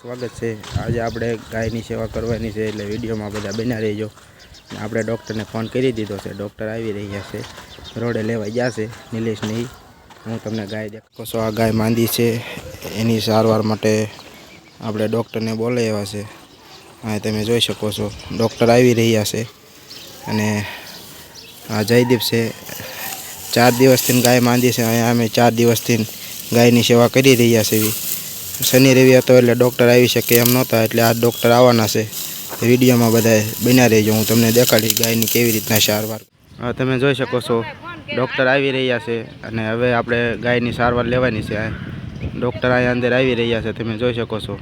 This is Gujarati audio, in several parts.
સ્વાગત છે. આજે આપણે ગાયની સેવા કરવાની છે એટલે વિડીયોમાં બધા બન્યા રહેજો. આપણે ડૉક્ટરને ફોન કરી દીધો છે. ડૉક્ટર આવી રહ્યા છે. રોડે લેવા ગયા છે નિલેશને ઈ. હું તમને ગાય દેખો છો આ ગાય માંદી છે? એની સારવાર માટે આપણે ડૉક્ટરને બોલાવ્યા છે. હા તમે જોઈ શકો છો. ડૉક્ટર આવી રહ્યા છે. અને આ જયદીપ છે. ચાર દિવસથી ગાય માંદી છે. અહીંયા અમે ચાર દિવસથી ગાયની સેવા કરી રહ્યા છીએ શનિ, રવિ હતો એટલે ડૉક્ટર આવી શકે એમ નહોતા, એટલે આ ડૉક્ટર આવવાના છે. વિડીયોમાં બધા બન્યા રહેજો, હું તમને દેખાડીશ ગાયની કેવી રીતના સારવાર. તમે જોઈ શકો છો ડૉક્ટર આવી રહ્યા છે અને હવે આપણે ગાયની સારવાર લેવાની છે. ડૉક્ટર અહીંયા અંદર આવી રહ્યા છે, તમે જોઈ શકો છો.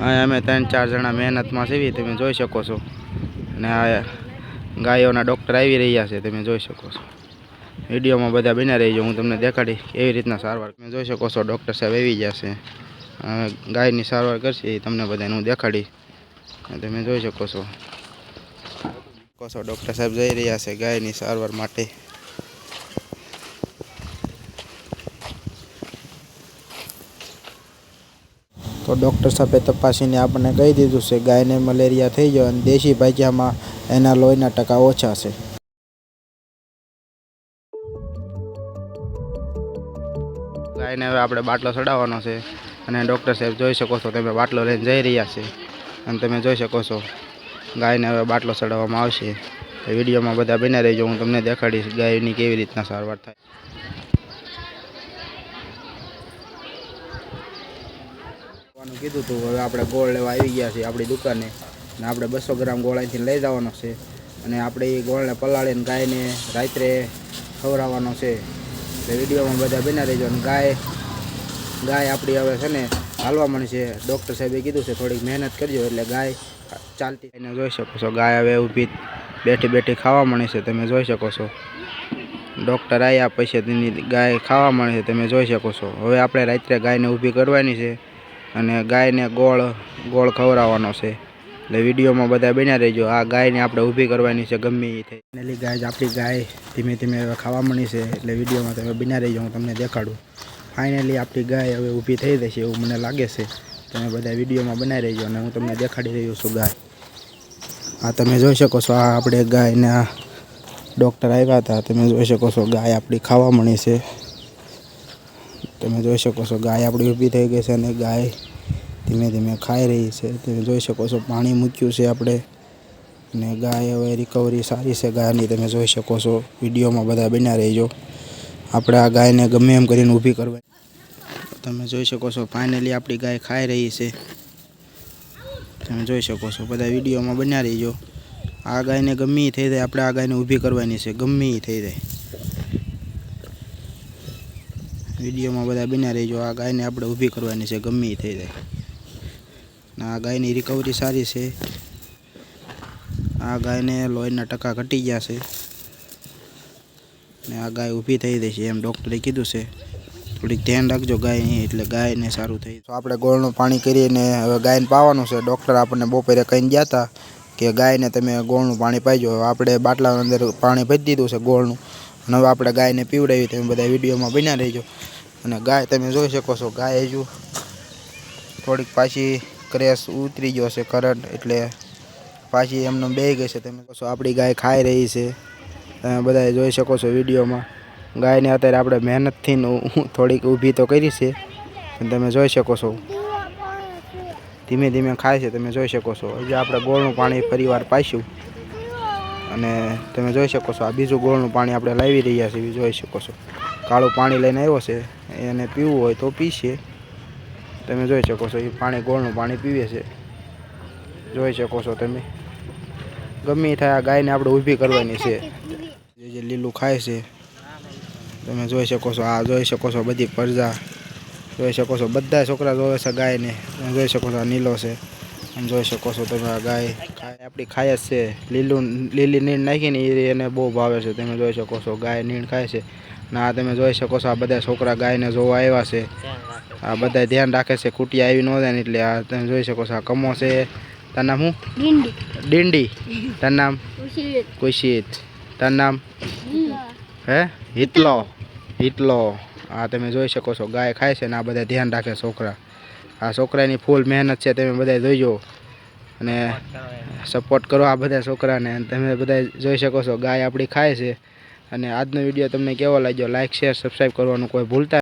અહીંયા અમે ત્રણ ચાર જણા મહેનતમાં સીવી તમે જોઈ શકો છો. અને આ ગાયોના ડૉક્ટર આવી રહ્યા છે, તમે જોઈ શકો છો. વિડીયોમાં બધા બન્યા રહીજો, હું તમને દેખાડી એવી રીતના સારવાર તમે જોઈ શકો છો. ડૉક્ટર સાહેબ આવી જશે ગાયની સારવાર કરશે એ તમને બધાને હું દેખાડી તમે જોઈ શકો છો. શકો ડૉક્ટર સાહેબ જઈ રહ્યા છે ગાયની સારવાર માટે. તો ડૉક્ટર સાહેબે તપાસીને આપણને કહી દીધું છે, ગાયને મલેરિયા થઈ ગયો અને દેશી ભાજ્યામાં એના લોહીના ટકા ઓછા છે. ગાયને હવે આપણે બાટલો ચડાવવાનો છે. અને ડૉક્ટર સાહેબ જોઈ શકો છો તમે બાટલો લઈને જઈ રહ્યા છે. અને તમે જોઈ શકો છો, ગાયને હવે બાટલો ચડાવવામાં આવશે. એ વિડીયોમાં બધા બન્યા રહીજો, હું તમને દેખાડીશ ગાયની કેવી રીતના સારવાર થાય. કીધું હતું હવે આપણે ગોળ લેવા આવી ગયા છીએ આપણી દુકાને. અને આપણે બસો ગ્રામ ગોળ અહીંથી લઈ જવાનો છે. અને આપણે એ ગોળને પલાળીને ગાયને રાત્રે ખવડાવવાનો છે. એટલે વિડીયોમાં બધા બન્યા રહેજો. અને ગાય ગાય આપણી હવે છે ને હાલવા મળશે ડૉક્ટર સાહેબે કીધું છે થોડીક મહેનત કરજો એટલે ગાય ચાલતી એને જોઈ શકો છો. ગાય હવે ઊભી બેઠી બેઠી ખાવા મળે છે. તમે જોઈ શકો છો. ડૉક્ટર આવ્યા પછી તેની ગાય ખાવા મળે છે. તમે જોઈ શકો છો. હવે આપણે રાત્રે ગાયને ઊભી કરવાની છે અને ગાયને ગોળ ગોળ ખવડાવવાનો છે. એટલે વિડીયોમાં બધા બન્યા રહેજો. આ ગાયને આપણે ઊભી કરવાની છે, ગમે એ થઈ ગાય આપણી ગાય ધીમે ધીમે હવે ખાવા મળી છે, એટલે વિડીયોમાં તમે બન્યા રહેજો, હું તમને દેખાડું. ફાઇનલી આપણી ગાય હવે ઊભી થઈ જશે એવું મને લાગે છે. તમે બધા વિડીયોમાં બનાવી રહેજો અને હું તમને દેખાડી રહ્યો છું ગાય. આ તમે જોઈ શકો છો, આ આપણે ગાયને આ ડૉક્ટર આવ્યા હતા. તમે જોઈ શકો છો, ગાય આપણી ખાવા મળી છે. તમે જોઈ શકો છો, ગાય આપણી ઊભી થઈ ગઈ છે અને ગાય ધીમે ધીમે ખાઈ રહી છે. તમે જોઈ શકો છો, પાણી મૂક્યું છે આપણે. અને ગાય હવે રિકવરી સારી છે ગાયની, તમે જોઈ શકો છો. વિડીયોમાં બધા બન્યા રહીજો. આપણે આ ગાયને ગમે એમ કરીને ઊભી કરવા. તમે જોઈ શકો છો ફાઇનલી આપણી ગાય ખાઈ રહી છે. તમે જોઈ શકો છો, બધા વિડીયોમાં બન્યા રહીજો. આ ગાયને ગમે થઈ જાય, આપણે આ ગાયને ઊભી કરવાની છે. ગમે થઈ જાય. વિડીયોમાં બધા બન્યા રહીજો. આ ગાયને આપણે ઊભી કરવાની છે. ગમે થઈ જાય. આ ગાયની રિકવરી સારી છે. આ ગાયને લોહીના ટકા ઘટી ગયા છે. ને આ ગાય ઊભી થઈ જશે એમ ડૉક્ટરે કીધું છે. થોડીક ધ્યાન રાખજો ગાયની એટલે ગાયને સારું થઈ તો આપણે ગોળનું પાણી કરીને હવે ગાયને પાવાનું છે. ડૉક્ટર આપણને બપોરે કહીને ગયા હતા કે ગાયને તમે ગોળનું પાણી પાઈજો. આપણે બાટલાની અંદર પાણી ભરી દીધું છે ગોળનું. અને હવે આપણે ગાયને પીવડાવી તમે બધા વિડીયોમાં બન્યા રહીજો. અને ગાય તમે જોઈ શકો છો, ગાય હજુ થોડીક પાછી ક્રેશ ઉતરી ગયો છે કરંટ એટલે પાછી એમને બે ગઈ છે તમે કહો આપણી ગાય ખાઈ રહી છે. તમે બધા જોઈ શકો છો વિડીયોમાં. ગાયને અત્યારે આપણે મહેનતથી થોડીક ઊભી તો કરી છે. તમે જોઈ શકો છો. ધીમે ધીમે ખાય છે, તમે જોઈ શકો છો. હજી આપણે ગોળનું પાણી ફરીવાર પાઈશું અને તમે જોઈ શકો છો, આ બીજું ગોળનું પાણી આપણે લાવી રહ્યા છીએ, જોઈ શકો છો. કાળું પાણી લઈને આવ્યો છે. એને પીવું હોય તો પીશે તમે જોઈ શકો છો એ પાણી, ગોળનું પાણી પીવે છે. જોઈ શકો છો તમે. ગમે થાય આ ગાયને આપણે ઊભી કરવાની છે. જે લીલું ખાય છે, તમે જોઈ શકો છો, આ જોઈ શકો છો બધી પરજા. જોઈ શકો છો, બધા છોકરા જોવે છે ગાયને. તમે જોઈ શકો છો આ નીલો છે. અને જોઈ શકો છો તમે આ ગાય. આપણી ખાય જ છે. લીલું, લીલી નીણ નાખીને એ એને બહુ ભાવે છે. તમે જોઈ શકો છો, ગાય નીણ ખાય છે. ને આ તમે જોઈ શકો છો, આ બધા છોકરા ગાયને જોવા આવ્યા છે. આ બધા ધ્યાન રાખે છે કુટિયા આવી ન જાય ને એટલે આ તમે જોઈ શકો છો આ કમો છે. તાર નામ શું? ડિંડી. ડીંડી. તાર નામ? કુશિત. તાર નામ? હે? હિતલો. હિતલો. આ તમે જોઈ શકો છો ગાય ખાય છે ને આ બધા ધ્યાન રાખે છોકરા. આ છોકરાની ફૂલ મહેનત છે તમે બધા જોઈજો અને સપોર્ટ કરો આ બધા છોકરાને. તમે બધા જોઈ શકો છો ગાય આપણી ખાય છે. અને આજનો વીડિયો તમને કેવો લાગ્યો? લાઇક શેર સબસ્ક્રાઈબ કરવાનું કોઈ ભૂલતા